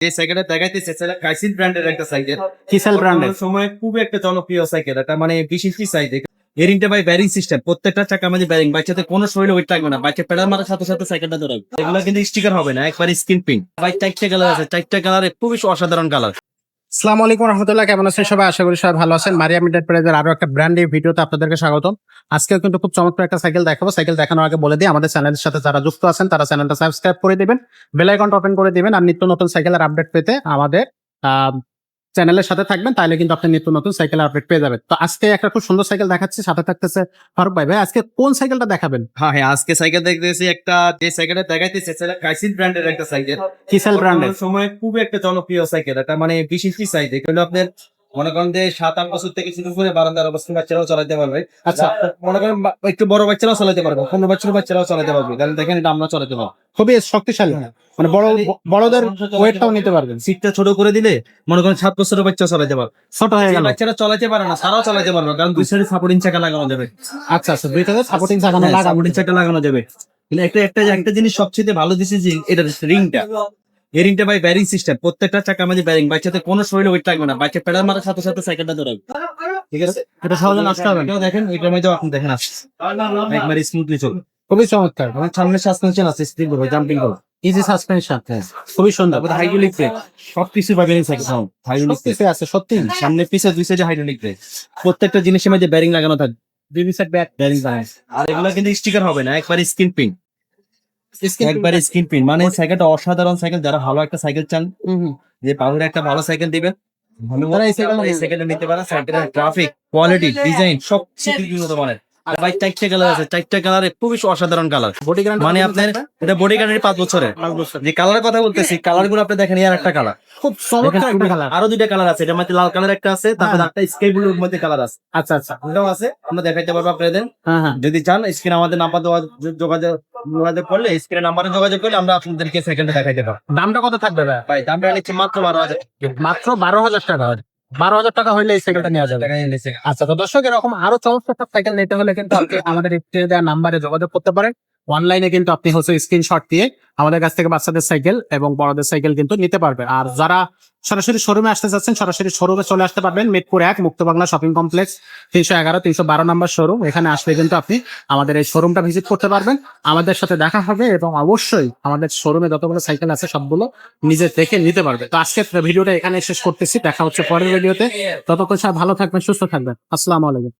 যে সাইকেলটা দেখাইতেছে সেটা কাইসিন ব্র্যান্ডের একটা সাইকেল। কিসাল ব্র্যান্ডের সময় খুব একটা জনপ্রিয় সাইকেল। এটা মানে বিশেষ সাইজ এরিংটা ভাই ব্যারিং সিস্টেম প্রত্যেকটা চাকা মাঝে ব্যারিং বাচ্চাতে কোনো শরীরে ওয়েট লাগবে না। বাচ্চা পেডাল মারার সাথে সাথে সাইকেলটা ধরাবে এগুলো কিন্তু স্টিকার হবে না। একবার স্ক্রিন প্রিন্ট ভাই চারটে কালার আছে। চারটে কালার খুবই অসাধারণ কালার আসসালামু আলাইকুম রহমতুল্লাহ, কেমন আছেন সবাই? আশা করি সবাই ভালো আছেন। মারিয়া মিডেট প্রাইজের আরও একটা ব্র্যান্ডের ভিডিওতে আপনাদেরকে স্বাগতম। আজকে কিন্তু খুব চমৎকার একটা সাইকেল দেখাবো। সাইকেল দেখানোর আগে বলে দিই, আমাদের চ্যানেলের সাথে যারা যুক্ত আছেন, তারা চ্যানেলটা সাবস্ক্রাইব করে দিবেন বেল আইকনটা ওপেন করে দিবেন, আর নিত্য নতুন সাইকেলের আপডেট পেতে আমাদের চ্যানেলের সাথে থাকবেন তাহলে কিন্তু আপনি নিত্য নতুন সাইকেল আপডেট পেয়ে যাবেন। তো আজকে একটা খুব সুন্দর সাইকেল দেখাচ্ছি সাথে থাকতেছে ফারুক ভাই। ভাই আজকে কোন সাইকেলটা দেখাবেন? হ্যাঁ হ্যাঁ আজকে সাইকেল দেখতেছি একটা যে সাইকেলটা দেখাইতেছে সেটা কাইসিন ব্র্যান্ডের একটা সাইকেল কিসেল ব্র্যান্ডের সময় খুব একটা জনপ্রিয় সাইকেল এটা মানে বিশেষ সাইজ এগুলো আপনার মনে করেন যে সাত আট বছর থেকে শুরু করে বারান্দার অবস্থায় বাচ্চারাও চালাতে পারবে। আচ্ছা। মনে করেন একটু বড় বাচ্চারাও চালাতে পারবে পনেরো বছর বাচ্চারাও চালাতে পারবে। তাহলে দেখেন এটা আমরা চালাতে পারব। খুবই শক্তিশালী। মানে বড় বড়দের ওয়েটটাও নিতে পারবেন। সিটটা ছোট করে দিলে মনে করেন সাত বছরের বাচ্চা চালাতে পারবে। ছোট হয়ে গেল। বাচ্চারা চালাতে পারে না তারাও চালাতে পারবে কারণ দুই সাইডে সাপোর্টিং চাকা লাগানো যাবে। আচ্ছা আচ্ছা দুইটাতে সাপোর্টিং চাকানো লাগা সাপোর্টিং চাকা লাগানো যাবে। একটা একটা একটা জিনিস সবচেয়ে ভালো দিছে যে এটা রিংটা এই রিংটা ভাই ব্যারিং সিস্টেম প্রত্যেকটা চাকা মাঝে ব্যারিং বাচ্চাদের কোনো শরীরে ওয়েট লাগবে না বাচ্চা পেডাল মারার সাথে সাথে সাইকেলটা ধরাবে ঠিক আছে? এটা সহজে নষ্ট হবে। দেখেন এটার মধ্যে আপনি দেখেন আসছে। একবারে স্মুথলি চলবে। খুবই চমৎকার। আমার সামনে সাসপেনশন আছে স্প্রিং করবে জাম্পিং করবে। ইজি সাসপেনশন খুবই সুন্দর। হাইড্রোলিক ব্রেক সব কিছু পাবেন হাইড্রোলিক ব্রেক আছে সত্যি। সামনে পিছে দুই সাইডে হাইড্রোলিক ব্রেক প্রত্যেকটা জিনিসের মধ্যে ব্যারিং লাগানো থাকবে সেট ব্যাট ব্যারিং লাগানো। আর এগুলো কিন্তু স্টিকার হবে না একবার স্ক্রিন প্রিন্ট একবার স্ক্রিন প্রিন্ট মানে সাইকেলটা অসাধারণ সাইকেল যারা ভালো একটা সাইকেল চান যে পাওয়ার একটা ভালো সাইকেল দিবেন তারা এই সাইকেল এই সাইকেলটা নিতে পারেন সাইকেলের ট্রাফিক কোয়ালিটি ডিজাইন সব উন্নত মানের। আর ভাই চারটা কালার আছে চারটা কালার খুবই অসাধারণ কালার মানে আপনার এটা বডি গার্ডের পাঁচ বছরের। যে কালারের কথা বলতেছি কালারগুলো আপনি দেখেন আর একটা কালার খুব চমৎকার কালার আরও দুইটা কালার আছে এটার মধ্যে লাল কালার একটা আছে তারপর হ্যাঁ। একটা স্কাই ব্লুর মধ্যে কালার আছে। আচ্ছা আচ্ছা। ওটাও আছে আমরা দেখাইতে পারব আপনাদের। হ্যাঁ হ্যাঁ। যদি চান স্ক্রিন আমাদের নাম্বার দেওয়া যোগাযোগ যোগাযোগ করলে স্ক্রিন নাম্বারে যোগাযোগ করলে আমরা আপনাদেরকে সেকেন্ডে দেখাইতে পারব দামটা কত থাকবে ভাই? ভাই দামটা নিচ্ছে মাত্র বারো হাজার মাত্র বারো হাজার টাকা। বারো হাজার টাকা হইলে এই সাইকেলটা নেওয়া যাবে। আচ্ছা তো দর্শক এরকম আরও চমৎকার সব সাইকেল নিতে হলে কিন্তু আপনি আমাদের দেওয়া নাম্বারে যোগাযোগ করতে পারেন। অনলাইনে কিন্তু আপনি হচ্ছে স্ক্রিনশট দিয়ে আমাদের কাছ থেকে বাচ্চাদের সাইকেল এবং বড়দের সাইকেল কিন্তু নিতে পারবেন। আর যারা সরাসরি শোরুমে আসতে চাচ্ছেন, সরাসরি শোরুমে চলে আসতে পারবেন মিরপুর এক, মুক্ত বাংলা শপিং কমপ্লেক্স তিনশো এগারো, তিনশো বারো নম্বর শোরুম এখানে আসলে কিন্তু আপনি আমাদের এই শোরুমটা ভিজিট করতে পারবেন। আমাদের সাথে দেখা হবে এবং অবশ্যই আমাদের শোরুমে যতগুলো সাইকেল আছে সবগুলো নিজে দেখে নিতে পারবে। তো আজকে ভিডিওটা এখানে শেষ করতেছি। দেখা হচ্ছে পরের ভিডিওতে। ততক্ষণ সব ভালো থাকবেন, সুস্থ থাকবেন। আসসালামু আলাইকুম।